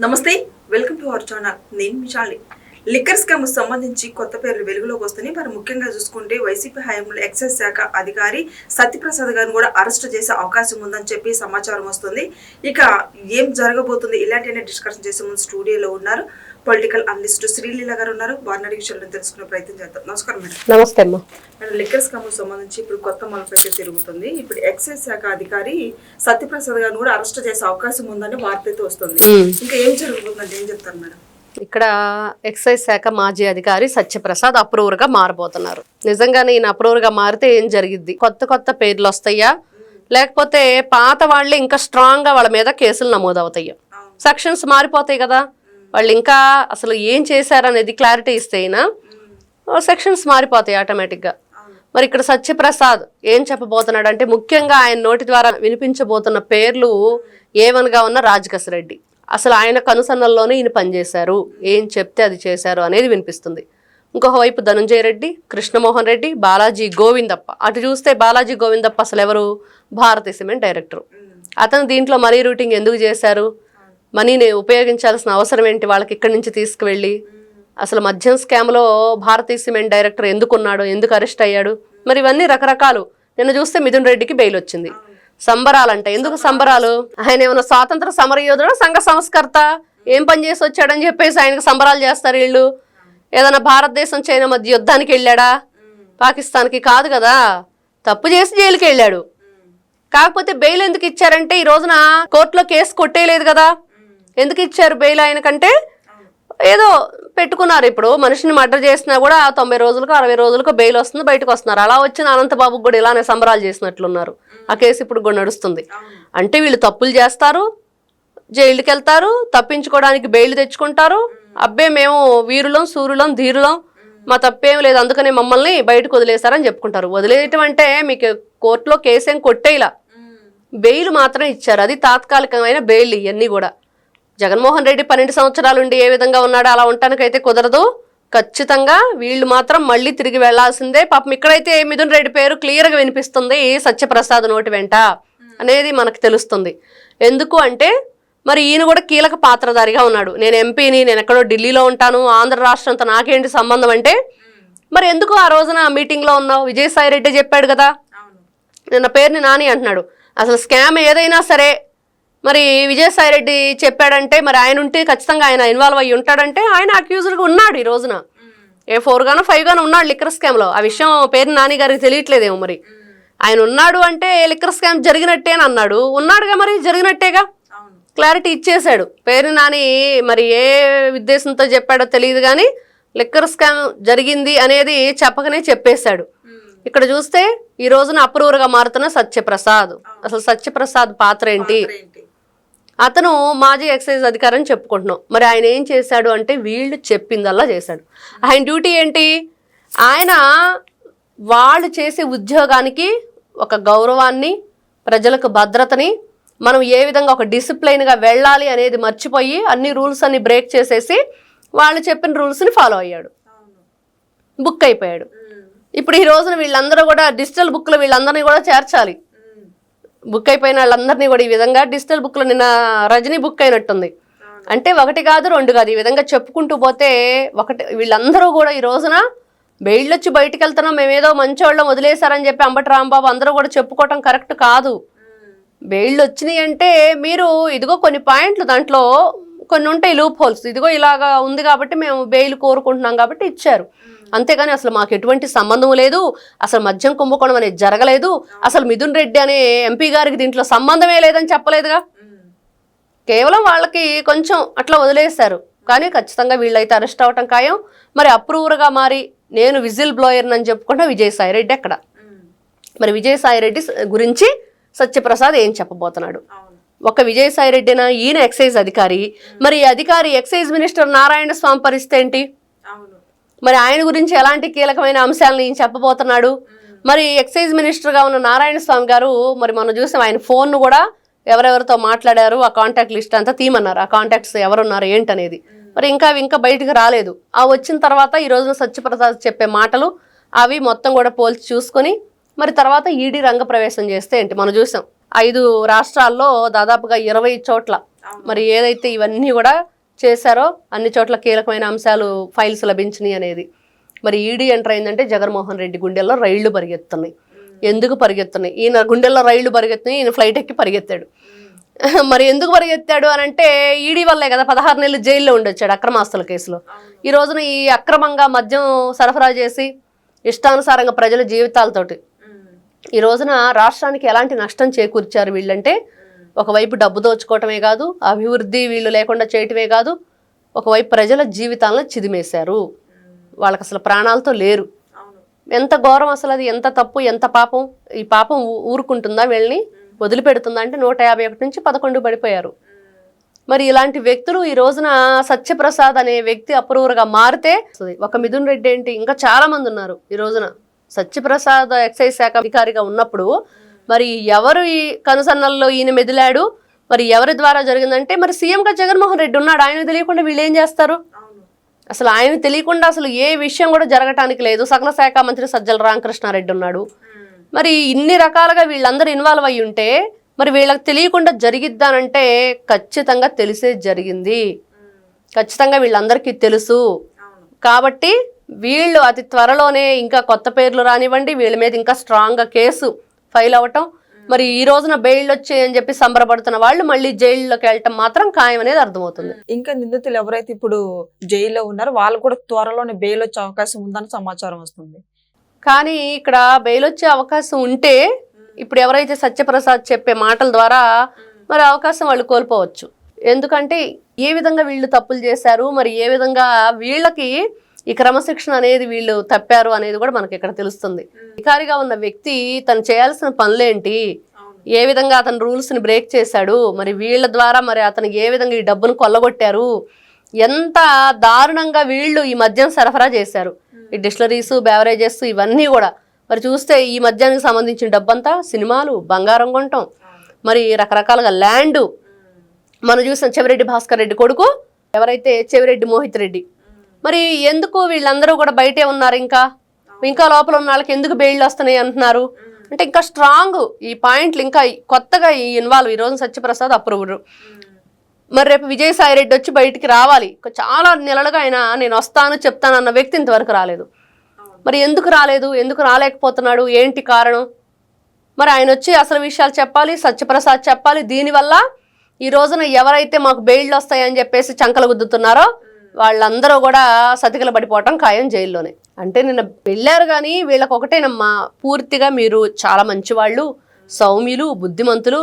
నమస్తే welcome to our channel. నేను మిషాలి liquor scam సంబంధించి కొత్త పేర్లు వెలుగులోకి వస్తున్నాయి. మరి ముఖ్యంగా చూసుకుంటే వైసీపీ హయాంలో ఎక్సైజ్ శాఖ అధికారి సత్యప్రసాద్ గారిని కూడా అరెస్ట్ చేసే అవకాశం ఉందని చెప్పి సమాచారం వస్తుంది. ఇక ఏం జరగబోతుంది ఇలాంటి డిస్కషన్ చేసే ముందు స్టూడియోలో ఉన్నారు. పొలిటికల్ అనలిస్ట్ శ్రీలీల గారు ఉన్నారు. వారిని అడిగి విషయాలను తెలుసుకునే ప్రయత్నం చేద్దాం. నమస్కారం మేడం. నమస్తే అమ్మా. మేడం లిక్కర్ స్కామ్ సంబంధించి ఇప్పుడు కొత్త మలుపు అయితే తిరుగుతుంది. ఇప్పుడు ఎక్సైజ్ శాఖ అధికారి సత్యప్రసాద్ గారిని కూడా అరెస్ట్ చేసే అవకాశం ఉందని వార్త అయితే వస్తుంది. ఇంకా ఏం జరుగుతుందంటే ఏం చెప్తారు మేడం? ఇక్కడ ఎక్సైజ్ శాఖ మాజీ అధికారి సత్యప్రసాద్ అప్రూవర్గా మారబోతున్నారు. నిజంగానే ఈయన అప్రూవర్గా మారితే ఏం జరిగిద్ది? కొత్త కొత్త పేర్లు వస్తాయా? లేకపోతే పాత వాళ్ళే ఇంకా స్ట్రాంగ్గా వాళ్ళ మీద కేసులు నమోదవుతాయా. సెక్షన్స్ మారిపోతాయి కదా. వాళ్ళు ఇంకా అసలు ఏం చేశారనేది క్లారిటీ ఇస్తే అయినా సెక్షన్స్ మారిపోతాయి ఆటోమేటిక్గా. మరి ఇక్కడ సత్యప్రసాద్ ఏం చెప్పబోతున్నాడు అంటే ముఖ్యంగా ఆయన నోటి ద్వారా వినిపించబోతున్న పేర్లు ఏమనగా ఉన్న రాజకస్ రెడ్డి. అసలు ఆయన కనుసన్నల్లోనే ఈయన పనిచేశారు. ఏం చెప్తే అది చేశారు అనేది వినిపిస్తుంది. ఇంకొక వైపు ధనుంజయ రెడ్డి కృష్ణమోహన్ రెడ్డి బాలాజీ గోవిందప్ప. అటు చూస్తే బాలాజీ గోవిందప్ప అసలు ఎవరు? Bharatiya cement director. అతను దీంట్లో మనీ రూటింగ్ ఎందుకు చేశారు? మనీని ఉపయోగించాల్సిన అవసరం ఏంటి? వాళ్ళకి ఇక్కడి నుంచి తీసుకువెళ్ళి. అసలు మద్యం స్కామ్లో భారతీయ సిమెంట్ డైరెక్టర్ ఎందుకున్నాడు? ఎందుకు అరెస్ట్ అయ్యాడు? మరి ఇవన్నీ రకరకాలు. నిన్న చూస్తే మిథున్ రెడ్డికి బెయిల్ వచ్చింది. సంబరాలంట. ఎందుకు సంబరాలు? ఆయన ఏమైనా స్వాతంత్ర సమరయోధుడు సంఘ సంస్కర్త? ఏం పని చేసి వచ్చాడని చెప్పేసి ఆయనకు సంబరాలు చేస్తారు వీళ్ళు? ఏదైనా భారతదేశం చైనా మధ్య యుద్ధానికి వెళ్ళాడా? పాకిస్తాన్కి కాదు కదా. తప్పు చేసి జైలుకి వెళ్ళాడు కాకపోతే బెయిల్ ఎందుకు ఇచ్చారంటే ఈ రోజున కోర్టులో కేసు కొట్టేయలేదు కదా. ఎందుకు ఇచ్చారు బెయిల్ ఆయనకంటే ఏదో పెట్టుకున్నారు ఇప్పుడు. మనిషిని మర్డర్ చేసినా కూడా తొంభై రోజులకు అరవై రోజులకు బెయిల్ వస్తుంది బయటకు వస్తున్నారు. అలా వచ్చిన అనంతబాబు కూడా ఇలానే సంబరాలు చేసినట్లున్నారు. ఆ కేసు ఇప్పుడు కూడా నడుస్తుంది. అంటే వీళ్ళు తప్పులు చేస్తారు జైలుకి వెళ్తారు తప్పించుకోవడానికి బెయిల్ తెచ్చుకుంటారు. అబ్బే మేము వీరులం సూర్యులం ధీరులం మా తప్పేం లేదు. అందుకనే మమ్మల్ని బయటకు వదిలేశారని చెప్పుకుంటారు. వదిలేయటం అంటే మీకు కోర్టులో కేసేం కొట్టేలా. బెయిల్ మాత్రం ఇచ్చారు. అది తాత్కాలికమైన బెయిల్ ఇవన్నీ కూడా. జగన్మోహన్ రెడ్డి పన్నెండు సంవత్సరాలు ఉండి ఏ విధంగా ఉన్నాడో అలా ఉండటానికైతే కుదరదు. ఖచ్చితంగా వీళ్ళు మాత్రం మళ్ళీ తిరిగి వెళ్ళాల్సిందే. పాపం ఇక్కడైతే మిథున్ రెడ్డి పేరు క్లియర్గా వినిపిస్తుంది సత్యప్రసాద్ నోటి వెంట అనేది మనకు తెలుస్తుంది. ఎందుకు అంటే మరి ఈయన కూడా కీలక పాత్రధారిగా ఉన్నాడు. నేను ఎంపీని నేను ఎక్కడో ఢిల్లీలో ఉంటాను ఆంధ్ర రాష్ట్రంతో నాకేంటి సంబంధం అంటే మరి ఎందుకు ఆ రోజున మీటింగ్లో ఉన్నావు? విజయసాయి రెడ్డి చెప్పాడు కదా. నిన్న పేరుని నాని అంటున్నాడు. అసలు స్కామ్ ఏదైనా సరే మరి విజయసాయి రెడ్డి చెప్పాడంటే మరి ఆయన ఉంటే ఖచ్చితంగా ఆయన ఇన్వాల్వ్ అయ్యి ఉంటాడంటే ఆయన అక్యూజ్డ్గా ఉన్నాడు ఈ రోజున. ఏ ఫోర్ గానో ఫైవ్ గానో ఉన్నాడు లిక్కర్ స్కామ్లో ఆ విషయం పేరు నాని గారికి తెలియట్లేదేమో మరి. ఆయన ఉన్నాడు అంటే లిక్కర్ స్కామ్ జరిగినట్టే అని అన్నాడు. ఉన్నాడుగా మరి జరిగినట్టేగా? క్లారిటీ ఇచ్చేశాడు. పేరు నాని మరి ఏ ఉద్దేశంతో చెప్పాడో తెలియదు కానీ లిక్కర్ స్కామ్ జరిగింది అనేది చెప్పకనే చెప్పేశాడు. ఇక్కడ చూస్తే ఈ రోజున అప్రూవర్గా మారుతున్న సత్యప్రసాద్. అసలు సత్యప్రసాద్ పాత్ర ఏంటి? అతను మాజీ ఎక్సైజ్ అధికారి అని చెప్పుకుంటున్నాం. మరి ఆయన ఏం చేశాడు అంటే వీళ్ళు చెప్పిందల్లా చేశాడు. ఆయన డ్యూటీ ఏంటి? ఆయన వాళ్ళు చేసే ఉద్యోగానికి ఒక గౌరవాన్ని ప్రజలకు భద్రతని మనం ఏ విధంగా ఒక డిసిప్లైన్గా వెళ్ళాలి అనేది మర్చిపోయి అన్ని రూల్స్ అన్ని బ్రేక్ చేసేసి వాళ్ళు చెప్పిన రూల్స్ని ఫాలో అయ్యాడు. బుక్ అయిపోయాడు. ఇప్పుడు ఈ రోజున వీళ్ళందరూ కూడా డిజిటల్ బుక్లో వీళ్ళందరినీ కూడా చేర్చాలి. బుక్ అయిపోయిన వాళ్ళందరినీ కూడా ఈ విధంగా డిజిటల్ బుక్లో నిన్న రజనీ బుక్ అయినట్టుంది. అంటే ఒకటి కాదు రెండు కాదు ఈ విధంగా చెప్పుకుంటూ పోతే ఒకటి వీళ్ళందరూ కూడా ఈ రోజున బెయిల్ వచ్చి బయటికి వెళ్తున్నాం మేమేదో మంచోళ్ళం వదిలేశారని చెప్పి అంబటి రాంబాబు అందరూ కూడా చెప్పుకోవటం కరెక్ట్ కాదు. బెయిల్ వచ్చినాయి అంటే మీరు ఇదిగో కొన్ని పాయింట్లు దాంట్లో కొన్ని ఉంటాయి లూప్ హోల్స్. ఇదిగో ఇలాగా ఉంది కాబట్టి మేము బెయిల్ కోరుకుంటున్నాం కాబట్టి ఇచ్చారు. అంతేగాని అసలు మాకు ఎటువంటి సంబంధం లేదు. అసలు మద్యం కుంభకోణం అనేది జరగలేదు. అసలు మిథున్ రెడ్డి అనే ఎంపీ గారికి దీంట్లో సంబంధమే లేదని చెప్పలేదుగా. కేవలం వాళ్ళకి కొంచెం అట్లా వదిలేశారు. కానీ ఖచ్చితంగా వీళ్ళైతే అరెస్ట్ అవ్వటం ఖాయం. మరి అప్రూవర్గా మారి నేను విజిల్ బ్లోయర్ అని చెప్పుకుంటా విజయసాయి రెడ్డి అక్కడ మరి విజయసాయి రెడ్డి గురించి సత్యప్రసాద్ ఏం చెప్పబోతున్నాడు? ఒక విజయసాయి రెడ్డినా ఈయన ఎక్సైజ్ అధికారి. మరి ఈ అధికారి ఎక్సైజ్ మినిస్టర్ నారాయణ స్వామి పరిస్థితి ఏంటి? అవును. మరి ఆయన గురించి ఎలాంటి కీలకమైన అంశాలను ఈయన చెప్పబోతున్నాడు? మరి ఎక్సైజ్ మినిస్టర్గా ఉన్న నారాయణ స్వామి గారు మరి మనం చూసాం ఆయన ఫోన్ను కూడా ఎవరెవరితో మాట్లాడారు ఆ కాంటాక్ట్ లిస్ట్ అంతా తీయమన్నారు. ఆ కాంటాక్ట్స్ ఎవరున్నారు ఏంటనేది. మరి ఇంకా అవి ఇంకా బయటికి రాలేదు. ఆ వచ్చిన తర్వాత ఈ రోజున సత్యప్రసాద్ చెప్పే మాటలు అవి మొత్తం కూడా పోల్చి చూసుకొని మరి తర్వాత ఈడీ రంగ ప్రవేశం చేస్తే ఏంటి? మనం చూసాం. ఐదు రాష్ట్రాల్లో దాదాపుగా ఇరవై చోట్ల. మరి ఏదైతే ఇవన్నీ కూడా చేశారో అన్ని చోట్ల కీలకమైన అంశాలు ఫైల్స్ లభించినాయి అనేది. మరి ఈడీ ఎంటర్ అయిందంటే జగన్మోహన్ రెడ్డి గుండెల్లో రైళ్ళు పరిగెత్తున్నాయి. ఎందుకు పరిగెత్తున్నాయి? ఈయన గుండెల్లో రైళ్ళు పరిగెత్తున్నాయి ఈయన ఫ్లైట్ ఎక్కి పరిగెత్తాడు. మరి ఎందుకు పరిగెత్తాడు అని అంటే ఈడీ వల్లే కదా పదహారు నెలలు జైల్లో ఉండొచ్చాడు అక్రమాస్తుల కేసులో. ఈ రోజున ఈ అక్రమంగా మద్యం సరఫరా చేసి ఇష్టానుసారంగా ప్రజల జీవితాలతోటి. ఈ రోజున రాష్ట్రానికి ఎలాంటి నష్టం చేకూర్చారు వీళ్ళంటే ఒకవైపు డబ్బు దోచుకోవటమే కాదు అభివృద్ధి వీళ్ళు లేకుండా చేయటమే కాదు ఒకవైపు ప్రజల జీవితాలను చిదిమేశారు. వాళ్ళకి అసలు ప్రాణాలతో లేరు. ఎంత ఘోరం అసలు అది ఎంత తప్పు ఎంత పాపం ఈ పాపం ఊరుకుంటుందా వీళ్ళని? వదిలిపెడుతుందా అంటే నూట యాభై ఒకటి నుంచి పదకొండు పడిపోయారు. మరి ఇలాంటి వ్యక్తులు ఈ రోజున సత్యప్రసాద్ అనే వ్యక్తి అప్రూవర్గా మారితే ఒక మిథున్ రెడ్డి ఏంటి? ఇంకా చాలా మంది ఉన్నారు ఈ రోజున. సత్యప్రసాద్ ఎక్సైజ్ శాఖ అధికారిగా ఉన్నప్పుడు మరి ఎవరు ఈ కనుసన్నల్లో ఈయన మెదిలాడు? మరి ఎవరి ద్వారా జరిగిందంటే మరి సీఎంగా జగన్మోహన్ రెడ్డి ఉన్నాడు. ఆయన తెలియకుండా వీళ్ళు ఏం చేస్తారు? అసలు ఆయన తెలియకుండా అసలు ఏ విషయం కూడా జరగటానికి లేదు. సకల శాఖ మంత్రి సజ్జల రామకృష్ణారెడ్డి ఉన్నాడు. మరి ఇన్ని రకాలుగా వీళ్ళందరూ ఇన్వాల్వ్ అయ్యి ఉంటే మరి వీళ్ళకి తెలియకుండా జరిగిద్దానంటే ఖచ్చితంగా తెలిసే జరిగింది. ఖచ్చితంగా వీళ్ళందరికీ తెలుసు. కాబట్టి వీళ్ళు అతి త్వరలోనే ఇంకా కొత్త పేర్లు రానివ్వండి. వీళ్ళ మీద ఇంకా స్ట్రాంగ్గా కేసు. ఫైల్ అవ్వటం. మరి ఈ రోజున బెయిల్ వచ్చాయని చెప్పి సంబరపడుతున్న వాళ్ళు మళ్ళీ జైల్లోకి వెళ్ళటం మాత్రం ఖాయం అనేది అర్థమవుతుంది ఇంకా నిందితులు ఎవరైతే ఇప్పుడు జైల్లో ఉన్నారో వాళ్ళు కూడా త్వరలోనే బెయిల్ వచ్చే అవకాశం ఉందని సమాచారం వస్తుంది. కానీ ఇక్కడ బెయిల్ వచ్చే అవకాశం ఉంటే ఇప్పుడు ఎవరైతే సత్యప్రసాద్ చెప్పే మాటల ద్వారా మరి అవకాశం వాళ్ళు కోల్పోవచ్చు. ఎందుకంటే ఏ విధంగా వీళ్ళు తప్పులు చేశారు మరి ఏ విధంగా వీళ్ళకి ఈ క్రమశిక్షణ అనేది వీళ్ళు తప్పారు అనేది కూడా మనకి ఇక్కడ తెలుస్తుంది. అధికారిగా ఉన్న వ్యక్తి తను చేయాల్సిన పనులేంటి? ఏ విధంగా అతను రూల్స్ని బ్రేక్ చేశాడు? మరి వీళ్ళ ద్వారా మరి అతను ఏ విధంగా ఈ డబ్బును కొల్లగొట్టారు? ఎంత దారుణంగా వీళ్ళు ఈ మద్యం సరఫరా చేశారు? ఈ డిస్టిలరీస్ బేవరేజెస్ ఇవన్నీ కూడా. మరి చూస్తే ఈ మద్యానికి సంబంధించిన డబ్బంతా సినిమాలు బంగారం కొనటం మరి రకరకాలుగా ల్యాండ్. మనం చూసిన చెవిరెడ్డి భాస్కర్ రెడ్డి కొడుకు ఎవరైతే చెవిరెడ్డి మోహిత్ రెడ్డి మరి ఎందుకు వీళ్ళందరూ కూడా బయటే ఉన్నారు ఇంకా? ఇంకా లోపల ఉన్న వాళ్ళకి ఎందుకు బెయిల్ వస్తున్నాయి అంటున్నారు? అంటే ఇంకా స్ట్రాంగ్ ఈ పాయింట్లు ఇంకా కొత్తగా ఈ ఇన్వాల్వ్ ఈ రోజు సత్యప్రసాద్ అప్రూవ్డ్. మరి రేపు విజయసాయి రెడ్డి వచ్చి బయటికి రావాలి. చాలా నెలలుగా ఆయన నేను వస్తాను చెప్తాను అన్న వ్యక్తి ఇంతవరకు రాలేదు. మరి ఎందుకు రాలేదు? ఎందుకు రాలేకపోతున్నాడు? ఏంటి కారణం? మరి ఆయన వచ్చి అసలు విషయాలు చెప్పాలి సత్యప్రసాద్ చెప్పాలి. దీనివల్ల ఈ రోజున ఎవరైతే మాకు బెయిల్డ్ వస్తాయని చెప్పేసి చంకలు గుద్దుతున్నారో వాళ్ళందరూ కూడా సతికిల పడిపోవటం ఖాయం జైల్లోనే. అంటే నిన్న వెళ్ళారు కానీ వీళ్ళకి ఒకటేనమ్మా పూర్తిగా మీరు చాలా మంచివాళ్ళు సౌమ్యులు బుద్ధిమంతులు.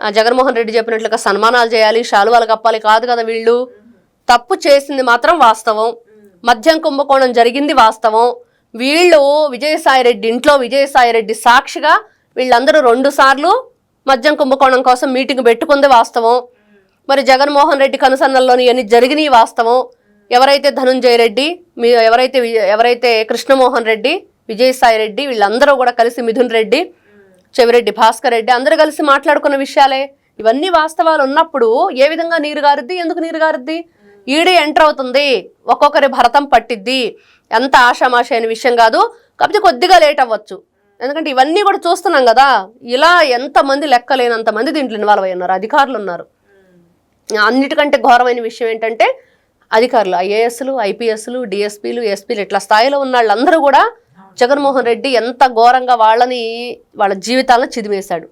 జగన్మోహన్ రెడ్డి చెప్పినట్లుగా సన్మానాలు చేయాలి శాలువాలు కప్పాలి కాదు కదా వీళ్ళు. తప్పు చేసింది మాత్రం వాస్తవం. మద్యం కుంభకోణం జరిగింది వాస్తవం. వీళ్ళు విజయసాయిరెడ్డి ఇంట్లో విజయసాయిరెడ్డి సాక్షిగా వీళ్ళందరూ రెండు సార్లు మద్యం కుంభకోణం కోసం మీటింగ్ పెట్టుకుంది వాస్తవం. మరి జగన్మోహన్ రెడ్డి కనుసన్నల్లోని ఇవన్నీ జరిగినాయి వాస్తవం. ఎవరైతే ధనుంజయ రెడ్డి మీ ఎవరైతే ఎవరైతే కృష్ణమోహన్ రెడ్డి విజయసాయి రెడ్డి వీళ్ళందరూ కూడా కలిసి మిథున్ రెడ్డి చెవిరెడ్డి భాస్కర్ రెడ్డి అందరూ కలిసి మాట్లాడుకున్న విషయాలే. ఇవన్నీ వాస్తవాలు ఉన్నప్పుడు ఏ విధంగా నీరు గారుద్ది ఎందుకు నీరు గారుద్ది? ఈడీ ఎంటర్ అవుతుంది ఒక్కొక్కరి భరతం పట్టిద్ది. ఎంత ఆషామాష అయిన విషయం కాదు కాకపోతే కొద్దిగా లేట్ అవ్వచ్చు. ఎందుకంటే ఇవన్నీ కూడా చూస్తున్నాం కదా ఇలా ఎంతమంది లెక్కలేనంత మంది దీంట్లో ఇన్వాల్వ్ అయి ఉన్నారు అధికారులు ఉన్నారు. అన్నిటికంటే ఘోరమైన విషయం ఏంటంటే అధికారులు ఐఏఎస్లు ఐపీఎస్లు డిఎస్పీలు ఎస్పీలు ఇట్లా స్థాయిలో ఉన్న వాళ్ళందరూ కూడా జగన్మోహన్ రెడ్డి ఎంత ఘోరంగా వాళ్ళని వాళ్ళ జీవితాలను చిదిమేశాడు.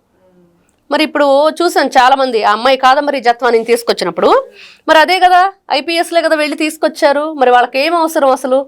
మరి ఇప్పుడు చూసాను చాలామంది ఆ అమ్మాయి కాదమరి జత్వాన్ని తీసుకొచ్చినప్పుడు? మరి అదే కదా ఐపీఎస్లే కదా వెళ్ళి తీసుకొచ్చారు. మరి వాళ్ళకి ఏం అవసరం అసలు?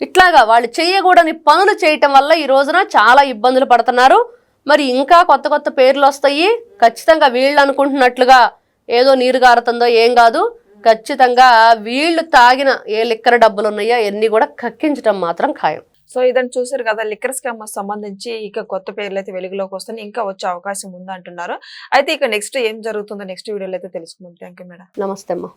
ఇట్లాగా వాళ్ళు చేయకూడని పనులు చేయటం వల్ల ఈ రోజున చాలా ఇబ్బందులు పడుతున్నారు. మరి ఇంకా కొత్త కొత్త పేర్లు వస్తాయి. ఖచ్చితంగా వీళ్ళు అనుకుంటున్నట్లుగా ఏదో నీరు గారుతుందో ఏం కాదు. ఖచ్చితంగా వీళ్ళు తాగిన ఏ లిక్కర డబ్బులు ఉన్నాయో అన్ని కూడా కక్కించడం మాత్రం ఖాయం. సో ఇదని చూసారు కదా లిక్కర్ స్కామ్ సంబంధించి ఇక కొత్త పేర్లు అయితే వెలుగులోకి వస్తున్నాయి. ఇంకా వచ్చే అవకాశం ఉంది అంటున్నారు అయితే ఇక నెక్స్ట్ ఏం జరుగుతుందో నెక్స్ట్ వీడియోలో అయితే తెలుసుకుందాం. Thank you madam. నమస్తే అమ్మా.